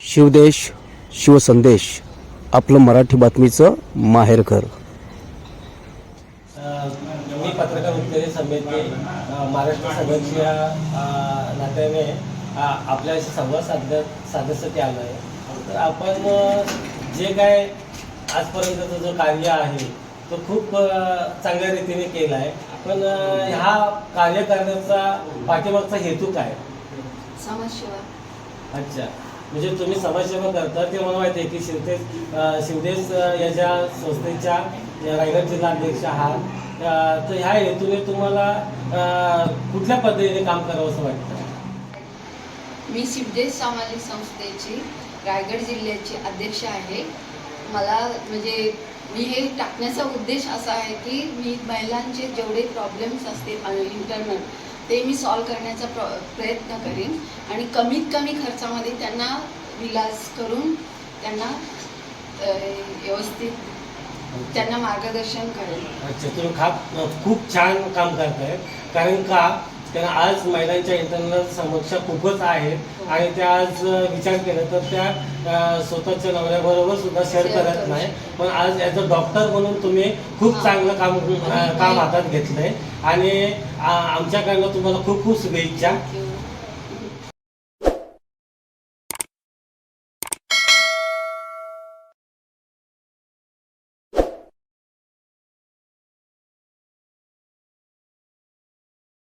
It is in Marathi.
शिवदेश शिवसंदेश आपलं मराठी बातमीचं माहेरघर. मी पत्रकार उत्तेजन समिती अ, महाराष्ट्र सभेच्या नात्याने आपल्याशी संवाद साध्य साधण्यासाठी आलो आहे तर आपण जे काय आजपर्यंतचं जो कार्य आहे तो खूप चांगल्या रीतीने केला आहे पण ह्या कार्य करण्याचा पाठीमागचा हेतू काय? समाजसेवा. अच्छा. म्हणजे तुम्ही समाजसेवा करता ते मला माहिती आहे की शिवतेज शिवदेश याच्या संस्थेच्या रायगड जिल्हा अध्यक्ष आहात तर ह्या हेतूने तुम्हाला कुठल्या पद्धतीने काम करावं असं वाटतं? मी शिवदेश सामाजिक संस्थेची रायगड जिल्ह्याची अध्यक्ष आहे. मला म्हणजे मी हे टाकण्याचा उद्देश असा आहे की मी महिलांचे जेवढे प्रॉब्लेम्स असतील इंटरनल ते मी सॉल्व करण्याचा प्र प्रयत्न करेन. आणि कमीत कमी खर्चामध्ये त्यांना विलास करून त्यांना व्यवस्थित त्यांना मार्गदर्शन करेल अच्छा तुम्ही खूप छान काम करताय. कारण का कारण आज महिलांच्या इंटरनल समस्या खूपच आहेत आणि त्या आज विचार केला तर त्या स्वतःच्या नवऱ्याबरोबर सुद्धा शेअर करत करू नाही पण आज ॲज अ डॉक्टर म्हणून तुम्ही खूप. चांगलं काम काम हातात घेतलंय आणि आमच्याकडनं तुम्हाला खूप खूप शुभेच्छा.